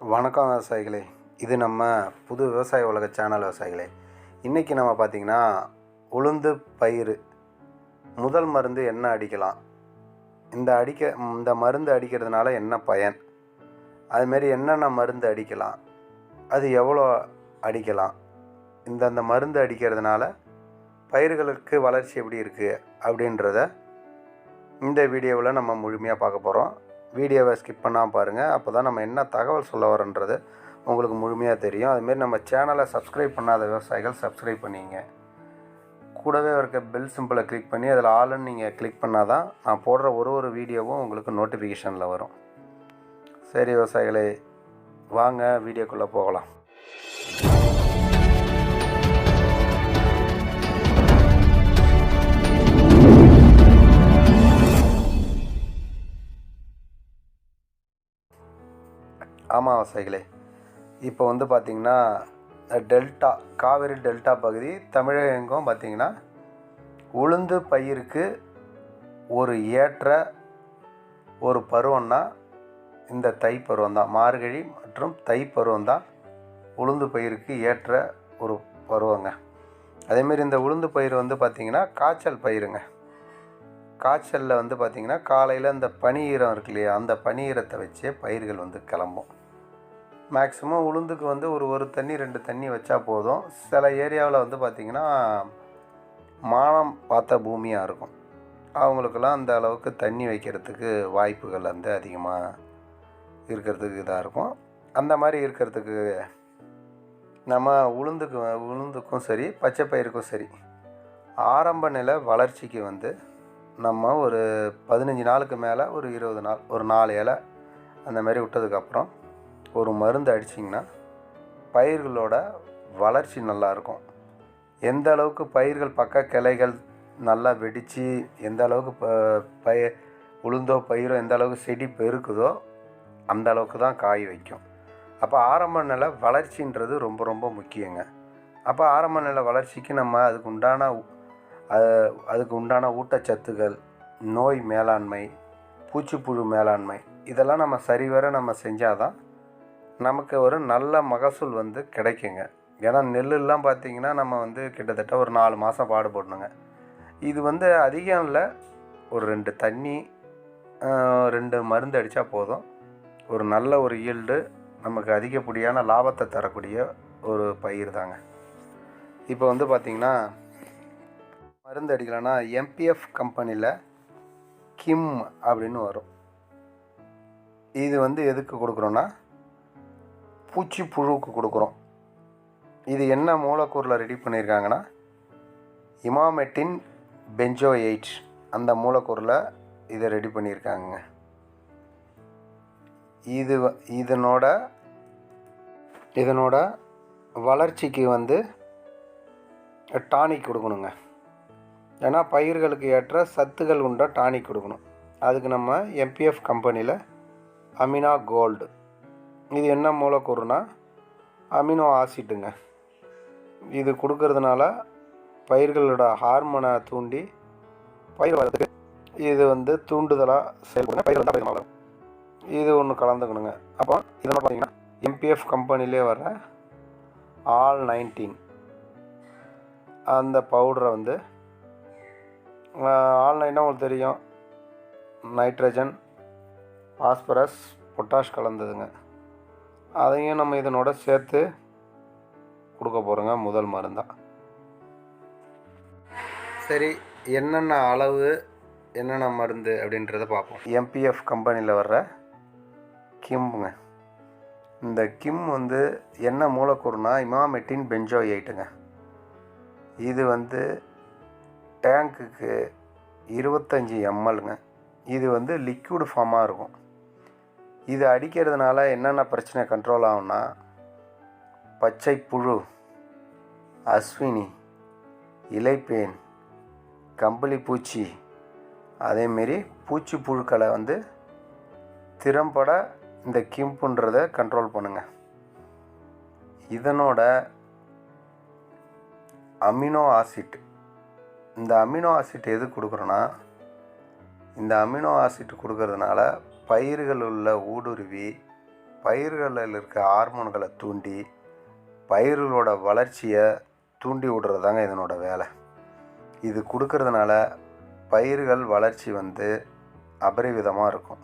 வணக்கம் விவசாயிகளே. இது நம்ம புது விவசாய உலக சேனல் விவசாயிகளே. இன்றைக்கி நம்ம பார்த்திங்கன்னா உளுந்து பயிர் முதல் மருந்து என்ன அடிக்கலாம்? இந்த அடிக்க இந்த மருந்து அடிக்கிறதுனால என்ன பயன்? அதுமாரி என்னென்ன மருந்து அடிக்கலாம்? அது எவ்வளோ அடிக்கலாம்? இந்தந்த மருந்து அடிக்கிறதுனால பயிர்களுக்கு வளர்ச்சி எப்படி இருக்குது அப்படின்றத இந்த வீடியோவில் நம்ம முழுமையாக பார்க்க போகிறோம் வீடியோவை ஸ்கிப் பண்ணாமல் பாருங்கள் அப்போ தான் நம்ம என்ன தகவல் சொல்ல வரோன்றது உங்களுக்கு முழுமையாக தெரியும். அதுமாரி நம்ம சேனலை சப்ஸ்கிரைப் பண்ணாத விவசாயிகள் சப்ஸ்கிரைப் பண்ணிங்க. கூடவே இருக்க பெல் சிம்பிளை கிளிக் பண்ணி அதில் ஆளுன்னு நீங்கள் கிளிக் பண்ணால் தான் நான் போடுற ஒரு ஒரு வீடியோவும் உங்களுக்கு நோட்டிஃபிகேஷனில் வரும். சரி விவசாயிகளே வாங்க வீடியோக்குள்ளே போகலாம். ஆமாம் இப்போ வந்து பார்த்திங்கன்னா டெல்டா காவிரி டெல்டா பகுதி தமிழகம் எங்கும் பார்த்திங்கன்னா உளுந்து பயிருக்கு ஒரு ஏற்ற ஒரு பருவம்னா இந்த தை பருவம் தான் மார்கழி மற்றும் தை பருவம் தான் உளுந்து பயிருக்கு ஏற்ற ஒரு பருவங்க. அதேமாரி இந்த உளுந்து பயிர் வந்து பார்த்திங்கன்னா காய்ச்சல் பயிருங்க. காய்ச்சலில் வந்து பார்த்திங்கன்னா காலையில் இந்த பனி ஈரம் இருக்கு இல்லையா அந்த பனி ஈரத்தை வச்சே பயிர்கள் வந்து கிளம்பும். மேக்ஸிமம் உளுந்துக்கு வந்து ஒரு ஒரு தண்ணி ரெண்டு தண்ணி வச்சா போதும். சில ஏரியாவில் வந்து பார்த்திங்கன்னா மானம் பார்த்த பூமியாக இருக்கும். அவங்களுக்கெல்லாம் அந்த அளவுக்கு தண்ணி வைக்கிறதுக்கு வாய்ப்புகள் வந்து அதிகமாக இருக்கிறதுக்கு இதாக இருக்கும். அந்த மாதிரி இருக்கிறதுக்கு நம்ம உளுந்துக்கு உளுந்துக்கும் சரி பச்சை பயிருக்கும் சரி ஆரம்ப நிலை வளர்ச்சிக்கு வந்து நம்ம ஒரு பதினஞ்சு நாளுக்கு மேலே ஒரு இருபது நாள் ஒரு நாலு இலை அந்த மாதிரி விட்டதுக்கப்புறம் ஒரு மருந்து அடிச்சிங்கன்னா பயிர்களோட வளர்ச்சி நல்லாயிருக்கும். எந்த அளவுக்கு பயிர்கள் பக்க கிளைகள் நல்லா வெடித்து எந்த அளவுக்கு ப பய உளுந்தோ பயிரோ எந்த அளவுக்கு செடி பெருக்குதோ அந்த அளவுக்கு தான் காய் வைக்கும். அப்போ ஆரம்ப நிலை வளர்ச்சின்றது ரொம்ப ரொம்ப முக்கியங்க. அப்போ ஆரம்ப நிலை வளர்ச்சிக்கு நம்ம அதுக்கு உண்டான அதுக்கு உண்டான ஊட்டச்சத்துக்கள் நோய் மேலாண்மை பூச்சிப்புழு மேலாண்மை இதெல்லாம் நம்ம சரிவர நம்ம செஞ்சால் தான் நமக்கு ஒரு நல்ல மகசூல் வந்து கிடைக்குங்க. ஏன்னா நெல்லெல்லாம் பார்த்தீங்கன்னா நம்ம வந்து கிட்டத்தட்ட ஒரு நாலு மாதம் பாடுபடணுங்க இது வந்து அதிகம் இல்லை. ஒரு ரெண்டு தண்ணி ரெண்டு மருந்து அடித்தா போதும். ஒரு நல்ல ஒரு ஈல்டு நமக்கு அதிகப்படியான லாபத்தை தரக்கூடிய ஒரு பயிர் தாங்க. இப்போ வந்து பார்த்திங்கன்னா மருந்து அடிக்கலைன்னா எம்பிஎஃப் கம்பெனியில் கிம் அப்படின்னு வரும். இது வந்து எதுக்கு கொடுக்குறோன்னா பூச்சி புழுவுக்கு கொடுக்குறோம். இது என்ன மூலக்கூறில் ரெடி பண்ணியிருக்காங்கன்னா இமாமெட்டின் பெஞ்சோ எயிட் அந்த மூலக்கூறில் இதை ரெடி பண்ணியிருக்காங்க இது வ- இதனோட இதனோட வளர்ச்சிக்கு வந்து டானிக் கொடுக்கணுங்க. ஏன்னா பயிர்களுக்கு ஏற்ற சத்துக்கள் உண்ட டானிக் கொடுக்கணும். அதுக்கு நம்ம எம்பிஎஃப் கம்பெனியில் அமினா கோல்டு இது என்ன மூலக்கூறுனா அமினோ ஆசிட்டுங்க. இது கொடுக்கறதுனால பயிர்களோட ஹார்மோனை தூண்டி பயிர் வளர்த்துக்கு இது வந்து தூண்டுதலாக செயல்படுங்க பயிர் வந்து அதிகமாக வளரும். இது ஒன்று கலந்துக்கணுங்க. அப்போ இதெல்லாம் பார்த்தீங்கன்னா எம்பிஎஃப் கம்பெனிலே வர ஆல் நைன்டீன். அந்த பவுடரை வந்து ஆல் நைன்னா உங்களுக்கு தெரியும். நைட்ரஜன் பாஸ்பரஸ் பொட்டாஷ் கலந்ததுங்க. அதையும் நம்ம இதனோட சேர்த்து கொடுக்க போகிறோங்க முதல் மருந்தாக சரி என்னென்ன அளவு என்னென்ன மருந்து அப்படின்றத பார்ப்போம். எம்பிஎஃப் கம்பெனியில் வர்ற கிம்ங்க இந்த கிம் வந்து என்ன மூலக்கூறுனா இமாமெட்டின் பெஞ்சோ எயிட்டுங்க இது வந்து டேங்க்குக்கு இருபத்தஞ்சி எம்எல்ங்க. இது வந்து லிக்விட் ஃபார்மாக இருக்கும். இது அடிக்கிறதுனால என்னென்ன பிரச்சனை கண்ட்ரோல் ஆகும்னா பச்சை புழு அஸ்வினி இலைப்பேன் கம்பளி பூச்சி அதேமாரி பூச்சி புழுக்களை வந்து திறம்பட இந்த கிம்புன்றதை கண்ட்ரோல் பண்ணுங்கள் இதனோட அமினோ ஆசிட் இந்த அமினோ ஆசிட் எது கொடுக்குறோன்னா இந்த அமினோ ஆசிட் கொடுக்கறதுனால பயிர்கள் உள்ள ஊடுருவி பயிர்களில் இருக்க ஹார்மோன்களை தூண்டி பயிர்களோட வளர்ச்சியை தூண்டி விடுறது தாங்க இதனோட வேலை. இது கொடுக்கறதுனால பயிர்கள் வளர்ச்சி வந்து அபரிவிதமாக இருக்கும்.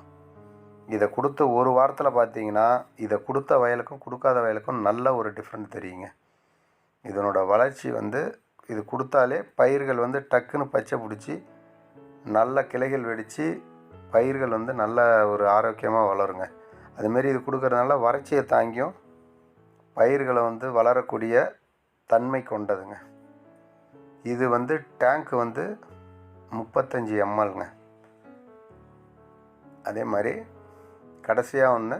இதை கொடுத்த ஒரு வாரத்தில் பார்த்தீங்கன்னா இதை கொடுத்த வயலுக்கும் கொடுக்காத வயலுக்கும் நல்ல ஒரு டிஃப்ரெண்ட் தெரியுங்க. இதனோட வளர்ச்சி வந்து இது கொடுத்தாலே பயிர்கள் வந்து டக்குன்னு பச்சை பிடிச்சி நல்ல கிளைகள் வெடித்து பயிர்கள் வந்து நல்ல ஒரு ஆரோக்கியமாக வளருங்க. அதுமாரி இது கொடுக்கறதுனால வறட்சியை தாங்கியும் பயிர்களை வந்து வளரக்கூடிய தன்மை கொண்டதுங்க. இது வந்து டேங்க் வந்து முப்பத்தஞ்சு எம்எல்ங்க. அதே மாதிரி கடைசியாக ஒன்று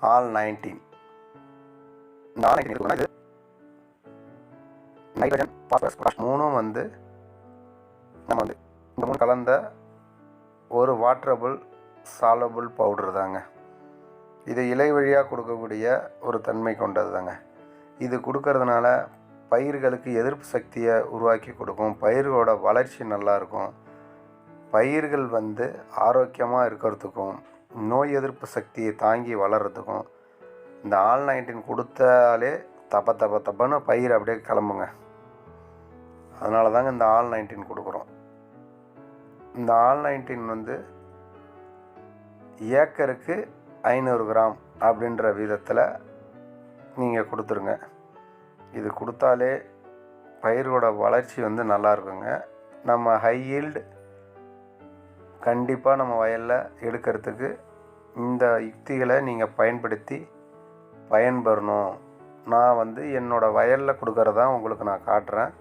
ஆல் நைன்டீன். இது நைட்ரஜன் பாஸ்பரஸ் மூணும் வந்து நம்ம வந்து இந்த மூணு கலந்த ஒரு வாட்டரபுள் சாலபுள் பவுடர் தாங்க. இது இலை வழியாக கொடுக்கக்கூடிய ஒரு தன்மை கொண்டது தாங்க இது கொடுக்கறதுனால பயிர்களுக்கு எதிர்ப்பு சக்தியை உருவாக்கி கொடுக்கும். பயிர்களோட வளர்ச்சி நல்லாயிருக்கும் பயிர்கள் வந்து ஆரோக்கியமாக இருக்கிறதுக்கும் நோய் எதிர்ப்பு சக்தியை தாங்கி வளர்கிறதுக்கும் இந்த ஆல் நைன்டீன் கொடுத்தாலே தப்ப தப்ப தப்பன்னு பயிர் அப்படியே கிளம்புங்க. அதனால தாங்க இந்த ஆல் நைன்டீன் கொடுக்குறோம். இந்த ஆல் நைன்டீன் வந்து ஏக்கருக்கு ஐநூறு கிராம் அப்படின்ற விதத்தில் நீங்கள் கொடுத்துருங்க. இது கொடுத்தாலே பயிரோட வளர்ச்சி வந்து நல்லா இருக்குங்க. நம்ம ஹை ஈல்டு கண்டிப்பாக நம்ம வயலில் எடுக்கிறதுக்கு இந்த யுக்திகளை நீங்கள் பயன்படுத்தி பயன்பெறணும். நான் வந்து என்னோடய வயலில் கொடுக்கறதா உங்களுக்கு நான் காட்டுறேன்.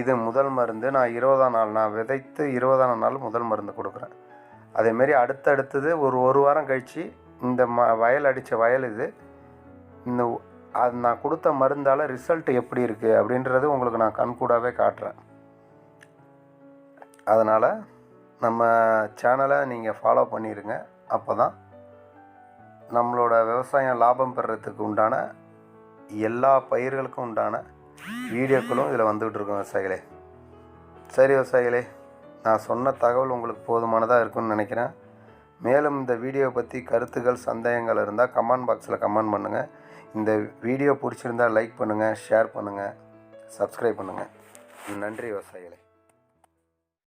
இது முதல் மருந்து. நான் இருபதாம் நாள் நான் விதைத்து இருபதாம் நாள் முதல் மருந்து கொடுக்குறேன். அதேமாரி அடுத்தடுத்தது ஒரு ஒரு வாரம் கழித்து இந்த ம வயல் அடித்த வயல் இது. இந்த அது நான் கொடுத்த மருந்தால் ரிசல்ட் எப்படி இருக்குது அப்படின்றது உங்களுக்கு நான் கண்கூடாகவே காட்டுறேன். அதனால் நம்ம சேனலை நீங்கள் ஃபாலோ பண்ணிடுங்க அப்போ தான் நம்மளோட விவசாயம் லாபம் பெறுறதுக்கு உண்டான எல்லா பயிர்களுக்கும் உண்டான வீடியோக்களும் இதில் வந்துகிட்டு இருக்கும் விவசாயிகளே. சரி விவசாயிகளே நான் சொன்ன தகவல் உங்களுக்கு போதுமானதாக இருக்கும்னு நினைக்கிறேன். மேலும் இந்த வீடியோ பற்றி கருத்துக்கள் சந்தேகங்கள் இருந்தால் கமெண்ட் பாக்ஸில் கமெண்ட் பண்ணுங்கள் இந்த வீடியோ பிடிச்சிருந்தால் லைக் பண்ணுங்கள் ஷேர் பண்ணுங்கள் சப்ஸ்கிரைப் பண்ணுங்கள் நன்றி விவசாயிகளே.